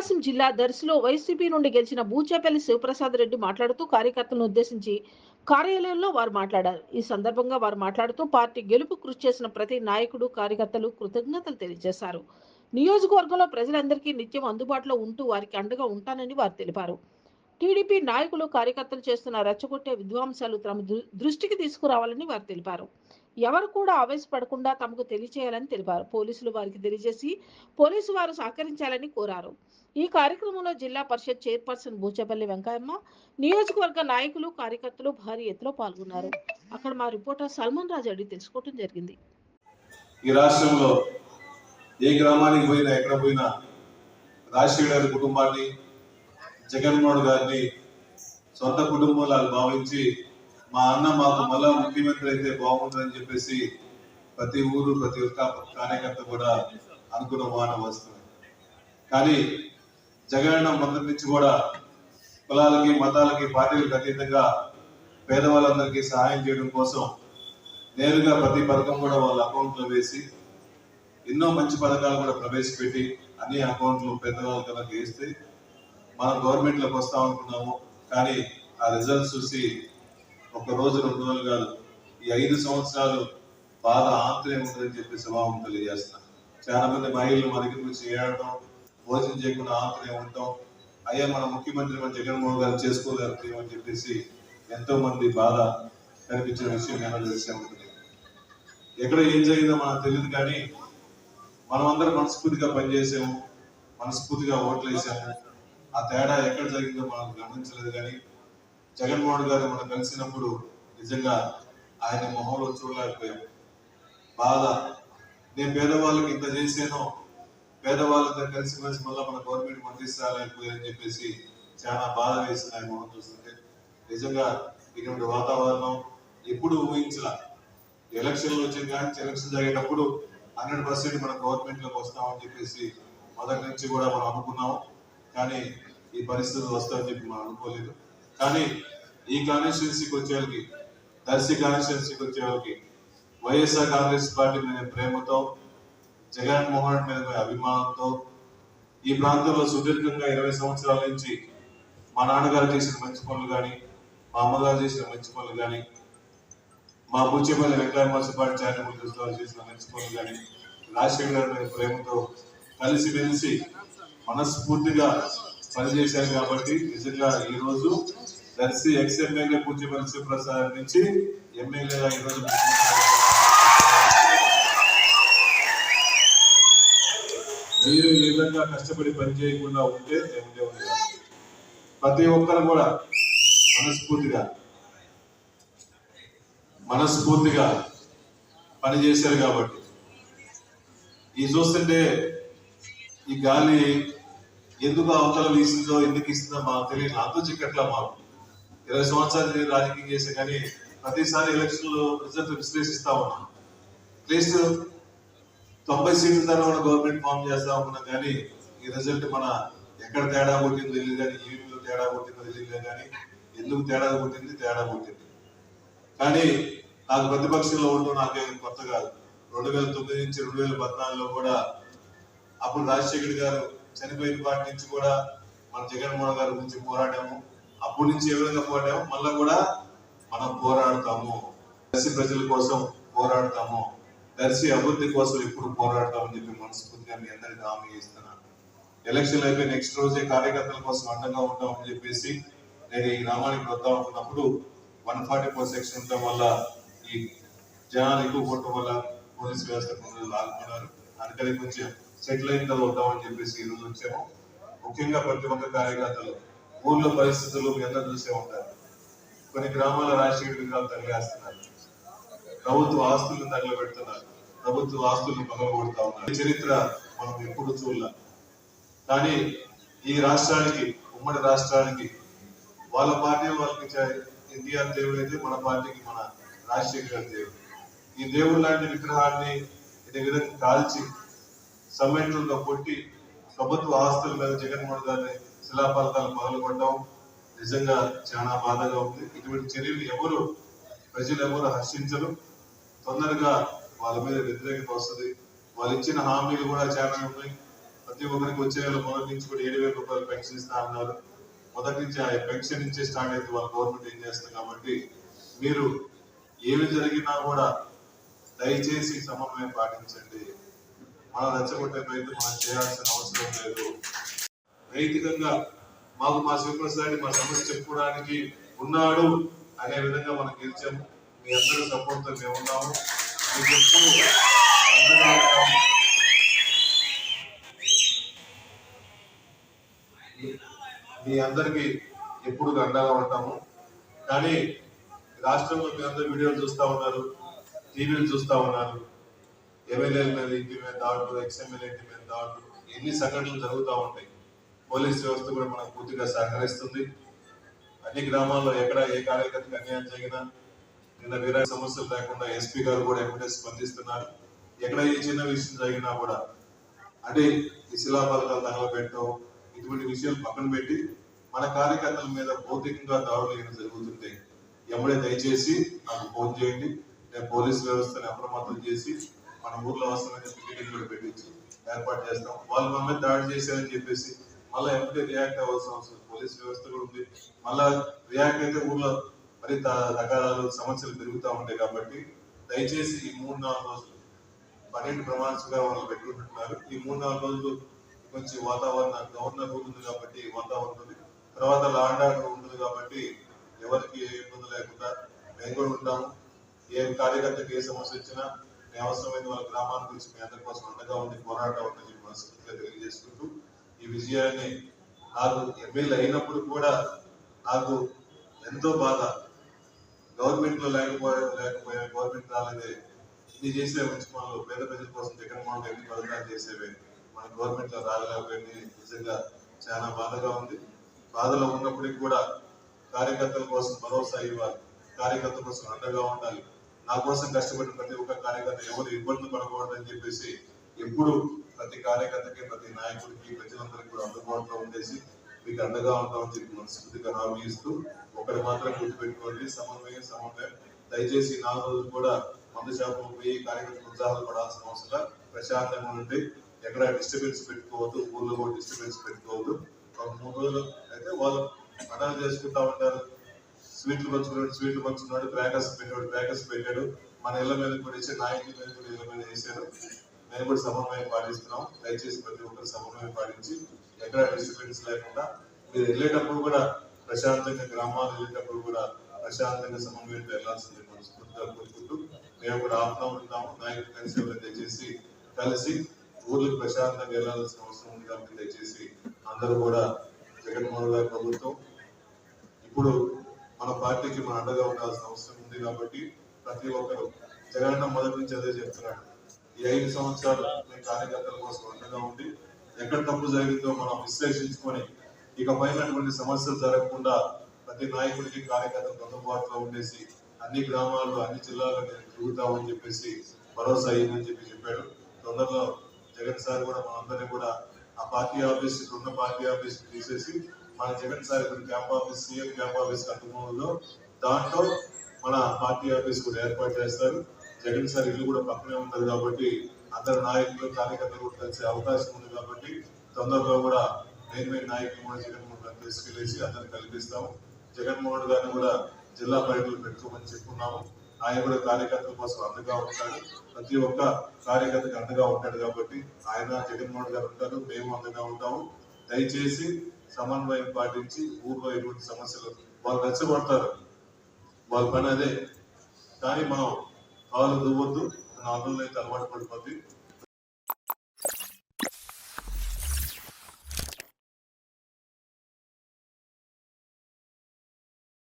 ప్రకాశం జిల్లా దర్శిలో వైసీపీ నుండి గెలిచిన బూచేపల్లి శివప్రసాద్ రెడ్డి మాట్లాడుతూ కార్యకర్తలను ఉద్దేశించి కార్యాలయంలో వారు మాట్లాడారు. ఈ సందర్భంగా వారు మాట్లాడుతూ పార్టీ గెలుపు కృషి చేసిన ప్రతి నాయకుడు కార్యకర్తలు కృతజ్ఞతలు తెలియజేశారు. నియోజకవర్గంలో ప్రజలందరికీ నిత్యం అందుబాటులో ఉంటూ వారికి అండగా ఉంటానని వారు తెలిపారు. టీడీపీ నాయకులు కార్యకర్తలు చేస్తున్న రెచ్చగొట్టే విధ్వంసాలు తమ దృష్టికి తీసుకురావాలని వారు తెలిపారు. ఎవరు కూడా ఆవేశపడకుండా తమకు తెలియచేయాలని తెలిపారు. పోలీసులు వారికి తెలియజేసి పోలీసు వారు సహకరించాలని కోరారు. ఈ కార్యక్రమంలో జిల్లా పరిషత్ చైర్పర్సన్ బూచపల్లి వెంకయ్యమ్మ నియోజకవర్గ నాయకులు కార్యకర్తలు భారీ ఎత్తులో పాల్గొన్నారు. అక్కడ మా రిపోర్టర్ సల్మాన్ రాజు అడిగి తెలుసుకోవడం జరిగింది. ఈ రాష్ట్రంలో ఏ గ్రామానికి పోయినా ఎక్కడ పోయినా రాజశేఖర్ గారి కుటుంబాన్ని జగన్మోహన్ గారిని సొంత కుటుంబంలో భావించి మా అన్న మాకు మళ్ళా ముఖ్యమంత్రి అయితే బాగుంటుందని చెప్పేసి ప్రతి ఊరు ప్రతి ఒక్క కార్యకర్త కూడా అనుకున్న వాన వస్తుంది. కానీ జగన్ మొదటి నుంచి కూడా కులాలకి మతాలకి పార్టీలకు అతీతంగా పేదవాళ్ళందరికీ సహాయం చేయడం కోసం నేరుగా ప్రతి పథకం కూడా వాళ్ళ అకౌంట్లో వేసి ఎన్నో మంచి పథకాలు కూడా ప్రవేశపెట్టి అన్ని అకౌంట్లు పెద్దవాళ్ళ కనుక వేస్తే మనం గవర్నమెంట్లోకి వస్తాం అనుకున్నాము కానీ ఆ రిజల్ట్స్ చూసి ఒక రోజు రెండు రోజులు కాదు ఈ ఐదు సంవత్సరాలు బాధ ఆంతర్యం ఉందని చెప్పి స్వభావం తెలియజేస్తున్నాను చాలా మంది మహిళలు మన దగ్గర నుంచి ఏడటం భోజనం చేయకుండా ఆంతర్యం ఉండటం అయ్యా మన ముఖ్యమంత్రి మన జగన్మోహన్ గారు చేసుకోలేరు అని చెప్పేసి ఎంతో మంది బాధ కనిపించిన విషయం నేను తెలిసే ఉంటుంది. ఎక్కడ ఏం జరిగిందో మనకు తెలియదు కానీ మనమందరం మనస్ఫూర్తిగా పనిచేసాము మనస్ఫూర్తిగా ఓట్లు వేసాము. ఆ తేడా ఎక్కడ జరిగిందో మనం గమనించలేదు కానీ జగన్మోహన్ గారు మనం కలిసినప్పుడు నిజంగా ఆయన మొహంలో చూడలేకపోయాం. బాధ. నేను పేదవాళ్ళకి ఇంత చేసాను పేదవాళ్ళందరూ కలిసి కలిసి మళ్ళీ మన గవర్నమెంట్ మంత్రిస్తారని చెప్పేసి చాలా బాధ వేసింది ఆయన మొహం చూస్తుంటే. నిజంగా ఇటువంటి వాతావరణం ఎప్పుడు ఊహించలా. ఎలక్షన్లు వచ్చింది కానీ ఎలక్షన్ జరిగేటప్పుడు హండ్రెడ్ పర్సెంట్ మన గవర్నమెంట్లోకి వస్తామని చెప్పేసి మొదటి నుంచి కూడా మనం అనుకున్నాం కానీ ఈ పరిస్థితులు వస్తాయని చెప్పి మనం అనుకోలేదు. కానీ ఈ కాన్స్టిట్యున్సీకి వచ్చే వాళ్ళకి దర్శి కాన్స్టిట్యున్సీకి వచ్చే వాళ్ళకి వైఎస్ఆర్ కాంగ్రెస్ పార్టీ మీద ప్రేమతో జగన్మోహన్ మీద అభిమానంతో ఈ ప్రాంతంలో సుదీర్ఘంగా ఇరవై సంవత్సరాల నుంచి మా నాన్నగారు చేసిన మంచి పనులు కానీ మా అమ్మగారు చేసిన మంచి పనులు కానీ మా Buchchipalli Venkayya municipality charitable trust వారు చేసిన మంచి పనులు కానీ రాజశేఖర్ గారి మీద ప్రేమతో కలిసిమెలిసి మనస్ఫూర్తిగా పనిచేశారు కాబట్టి నిజంగా ఈ రోజు దర్శి ఎక్స్ ఎమ్మెల్యే పూజ్యమల్ శివప్రసాద్ నుంచి ఎమ్మెల్యేగా ఈరోజు మీరు ఈ విధంగా కష్టపడి పని చేయకుండా ఉంటే ఉండే ఉండేవారు. ప్రతి ఒక్కరు కూడా మనస్ఫూర్తిగా మనస్ఫూర్తిగా పని చేశారు కాబట్టి ఈ చూస్తుంటే ఈ గాలి ఎందుకు అవతల వీసిందో ఎందుకు ఇస్తుందో మాకు తెలియదు అంతు చిక్కట్లా మాకు ఇరవై సంవత్సరాలు నేను రాజకీయం చేసే కానీ ప్రతిసారి ఎలక్షన్లో రిజల్ట్ విశ్లేషిస్తా ఉన్నాం. అట్లీస్ట్ తొంభై సీట్ల తర్వాత గవర్నమెంట్ ఫామ్ చేస్తా ఉన్నాం కానీ ఈ రిజల్ట్ మన ఎక్కడ తేడా కొట్టిందో తెలియదు కానీ ఈవీలో తేడా కొట్టిందో తెలియదు కానీ ఎందుకు తేడా కొట్టింది తేడా కొట్టింది. కానీ నాకు ప్రతిపక్షంలో ఉండడం నాకేం కొత్త కాదు. రెండు వేల తొమ్మిది నుంచి రెండు వేల పద్నాలుగులో కూడా అప్పుడు రాజశేఖర్ గారు చనిపోయిన పార్టీ నుంచి కూడా మన జగన్మోహన్ గారి గురించి పోరాడాము. అప్పటి నుంచి ఏ విధంగా పోరాడాము మళ్ళీ కూడా మనం పోరాడతాము. దర్శి ప్రజల కోసం పోరాడతాము. దర్శి అభివృద్ధి కోసం ఎప్పుడు పోరాడతామని చెప్పి మనస్ఫూర్తిగా మీ అందరికి హామీ ఇస్తున్నాను. ఎలక్షన్ అయిపోయి నెక్స్ట్ రోజే కార్యకర్తల కోసం అండగా ఉంటామని చెప్పేసి నేను ఈ గ్రామానికి వద్దాం అనుకున్నప్పుడు వన్ ఫార్టీ ఫోర్ సెక్షన్ వల్ల ఈ జనాలు ఎక్కువ కొట్టడం వల్ల పోలీస్ వ్యవస్థ కొందరు లాగుతున్నారు అందుకని కొంచెం సెటిల్ అయిన తర్వాత వద్దామని చెప్పేసి ఈ రోజు వచ్చాము. ముఖ్యంగా ప్రతి ఒక్క కార్యకర్తలు ఊర్లో పరిస్థితులు మీ అందరూ చూసే ఉంటారు. కొన్ని గ్రామాల రాజశేఖర విగ్రహాలు తగిలేస్తున్నారు ప్రభుత్వ ఆస్తులను తగలబెడుతున్నారు. ప్రభుత్వ ఆస్తులను పగలగొడతా ఉన్నారు. చరిత్ర మనం ఎప్పుడు చూడాలి. కానీ ఈ రాష్ట్రానికి ఉమ్మడి రాష్ట్రానికి వాళ్ళ పార్టీ వాళ్ళకి ఎన్టీఆర్ దేవుడు అయితే మన పార్టీకి మన రాజశేఖర్ దేవుడు. ఈ దేవుడు లాంటి విగ్రహాన్ని ఈ విధంగా కాల్చి సమ్మెట్లతో కొట్టి ప్రభుత్వ ఆస్తుల మీద జగన్మోహన్ గారిని శిలాఫలకాలు పగలగొట్టడం నిజంగా చాలా బాధగా ఉంది. ఇటువంటి చర్యలు ఎవరు ప్రజలు ఎవరు హర్షించరు. తొందరగా వాళ్ళ మీద వ్యతిరేకత వస్తుంది. వాళ్ళు ఇచ్చిన హామీలు కూడా చాలా ఉన్నాయి. ప్రతి ఒక్కరికి వచ్చే నెల మొదటి నుంచి కూడా ఏడు వేల రూపాయలు పెన్షన్ ఇస్తా అన్నారు. మొదటి నుంచి ఆ పెన్షన్ నుంచి స్టార్ట్ అయితే వాళ్ళ గవర్నమెంట్ ఏం చేస్తుంది కాబట్టి మీరు ఏమి జరిగినా కూడా దయచేసి సమన్వయం పాటించండి. మనం రెచ్చగొట్టే ప్రయత్నం మనం చేయాల్సిన అవసరం లేదు. నైతికంగా మాకు మా శివప్రసాద్ మా సమస్య చెప్పుకోవడానికి ఉన్నాడు అనే విధంగా మనం గెలిచాము మీ అందరి సపోర్ట్తో మేము ఉన్నాము. మీకు ఎప్పుడు మీ- అందరికీ అందరికి ఎప్పుడు అండగా ఉంటాము. కానీ రాష్ట్రంలో మీ అందరు వీడియోలు చూస్తా ఉన్నారు టీవీలు చూస్తా ఉన్నారు. ఎమ్మెల్యేల మీద ఇంటి మీద దాడులు ఎక్స్ఎమ్మెల్యే ఇంటి మీద దాడులు ఎన్ని సంఘటనలు జరుగుతూ ఉంటాయి. పోలీస్ వ్యవస్థ కూడా మనకు పూర్తిగా సహకరిస్తుంది. అన్ని గ్రామాల్లో ఎక్కడ ఏ కార్యకర్తకు అన్యాయం జరిగినా నిన్న వేరే సమస్యలు లేకుండా ఎస్పీ గారు కూడా ఎప్పుడే స్పందిస్తున్నారు ఎక్కడ ఏ చిన్న విషయం జరిగినా కూడా అంటే ఈ శిలాఫలకాలు తగలబెట్టడం ఇటువంటి విషయాలు పక్కన పెట్టి మన కార్యకర్తల మీద భౌతికంగా దాడులు ఏమైనా జరుగుతుంటే ఎమ్మడే దయచేసి నాకు ఫోన్ చేయండి. నేను పోలీస్ వ్యవస్థని అప్రమత్తం చేసి మన ఊర్లో అవసరమైన మీటింగ్ కూడా పెట్టించి ఏర్పాటు చేస్తాం. వాళ్ళు మన మీద దాడి చేశారని చెప్పేసి మళ్ళీ ఎంపీ రియాక్ట్ అవ్వాల్సిన అవసరం పోలీస్ వ్యవస్థ కూడా ఉంది. మళ్ళా రియాక్ట్ అయితే ఊర్లో మరి రకాల సమస్యలు పెరుగుతూ ఉంటాయి కాబట్టి దయచేసి ఈ మూడు నాలుగు రోజులు పన్నెండు ప్రమాణంగా వాళ్ళు పెట్టుకుంటున్నారు. ఈ మూడు నాలుగు రోజులు కొంచెం వాతావరణ గవర్నర్ ఉంటుంది ఉంది కాబట్టి వాతావరణం తర్వాత లాండ్ ఆర్డర్ ఉంటుంది కాబట్టి ఎవరికి ఏ ఇబ్బంది లేకుండా మేము కూడా ఉంటాము. ఏ కార్యకర్తకి ఏ సమస్య వచ్చినా మేము అవసరమైన వాళ్ళ గ్రామాల గురించి మీ అందరి కోసం అండగా ఉండి పోరాటం ఉందని మనస్ఫూర్తిగా తెలియజేసుకుంటూ ఈ విజయాన్ని నాకు ఎమ్మెల్యే అయినప్పుడు కూడా నాకు ఎంతో బాధ. గవర్నమెంట్లో లేకపోయా లేకపోయే గవర్నమెంట్ రాలేదే. ఇన్ని చేసే మంచి పనులు పేద ప్రజల కోసం జగన్మోహన్ రెడ్డి పథకాలు చేసేవి. మన గవర్నమెంట్లో రాలేకపోయింది. నిజంగా చాలా బాధగా ఉంది. బాధలో ఉన్నప్పటికీ కూడా కార్యకర్తల కోసం భరోసా ఇవ్వాలి. కార్యకర్తల కోసం అండగా ఉండాలి. నా కోసం కష్టపడిన ప్రతి ఒక్క కార్యకర్త ఎవరు ఇబ్బంది పడకూడదని చెప్పేసి ఎప్పుడు ప్రతి కార్యకర్తకి ప్రతి నాయకుడికి ప్రజలందరికీ కూడా అందుబాటులో ఉండేసి మీకు అండగా ఉంటామని చెప్పి మనస్ఫూర్తిగా హామీ ఇస్తూ ఒకటి మాత్రం గుర్తుపెట్టుకోండి సమన్వయం సమన్వయం. దయచేసి నాలుగు రోజులు కూడా మందు షాపులకు పోయి కార్యకర్తలు ఉత్సాహాలు పడాల్సిన అవసరం ప్రశాంతంగా ఉండి ఎక్కడ డిస్టర్బెన్స్ పెట్టుకోవద్దు ఊళ్ళో కూడా డిస్టర్బెన్స్ పెట్టుకోవద్దు. ఒక మూడు రోజులు అయితే వాళ్ళు పండుగ చేసుకుంటా ఉంటారు. స్వీట్లు పంచుకున్నాడు స్వీట్లు పంచుకున్నాడు క్రాకర్స్ పెట్టాడు క్రాకర్స్ పెట్టాడు. మన ఇళ్ళ మీద కూడా వేసి నాయకుల మీద కూడా ఇళ్ళ మీద వేసారు మేము కూడా సమన్వయం పాటిస్తున్నాం. దయచేసి ప్రతి ఒక్కరు సమన్వయం పాటించి ఎక్కడ డిస్టర్బెన్స్ లేకుండా మీరు వెళ్ళేటప్పుడు కూడా ప్రశాంతంగా గ్రామాలు వెళ్ళేటప్పుడు కూడా ప్రశాంతంగా సమన్వయంతో వెళ్ళాల్సింది మనస్ఫూర్తిగా కోరుకుంటూ మేము కూడా ఆపుతా ఉంటాము నాయకులు కలిసి ఎవరైనా దయచేసి కలిసి ఊర్లకు ప్రశాంతంగా వెళ్ళాల్సిన అవసరం ఉంది కాబట్టి దయచేసి అందరూ కూడా జగన్మోహన్ గారి ప్రభుత్వం ఇప్పుడు మన పార్టీకి మన అండగా ఉండాల్సిన అవసరం ఉంది కాబట్టి ప్రతి ఒక్కరు జగన్ మొదటి నుంచి అదే చెప్తున్నాడు. ఈ ఐదు సంవత్సరాలు మీ కార్యకర్తల కోసం అండగా ఉండి ఎక్కడ తప్పు జరిగిందో మనం విశ్లేషించుకొని ఇక పైనటువంటి సమస్యలు జరగకుండా ప్రతి నాయకుడికి కార్యకర్తలకు అందుబాటులో ఉండేసి అన్ని గ్రామాల్లో అన్ని జిల్లాల్లో నేను తిరుగుతామని చెప్పేసి భరోసా అయ్యిందని చెప్పి చెప్పాడు. తొందరలో జగన్ సార్ కూడా మనందరినీ కూడా ఆ పార్టీ ఆఫీస్ ఉన్న పార్టీ ఆఫీస్ తీసేసి మన జగన్ సార్ ఇక్కడ camp office CM camp office అందుబాటులో దాంట్లో మన పార్టీ ఆఫీస్ కూడా ఏర్పాటు చేస్తారు. జగన్ సార్ ఇల్లు కూడా పక్కనే ఉంటది కాబట్టి అందరు నాయకులు కార్యకర్తలు కూడా కలిసే అవకాశం ఉంది కాబట్టి తొందరలో కూడా మెయిన్ నాయకులు కూడా జగన్మోహన్ గారిని తీసుకెళ్ళేసి అందరిని కల్పిస్తాము. జగన్మోహన్ గారిని కూడా జిల్లా బయటలు పెట్టుకోమని చెప్పుకున్నాము. ఆయన కూడా కార్యకర్తల కోసం అండగా ఉంటాడు. ప్రతి ఒక్క కార్యకర్తకి అండగా ఉంటాడు కాబట్టి ఆయన జగన్మోహన్ గారు ఉంటారు. మేము అండగా ఉంటాము. దయచేసి సమన్వయం పాటించి ఊర్లో ఎటువంటి సమస్యలు వాళ్ళు రెచ్చగొడతారు. వాళ్ళ పని అదే. కానీ మనం కాలు దువ్వద్దు నాలుగు అయితే అలవాటు పడిపోద్ది.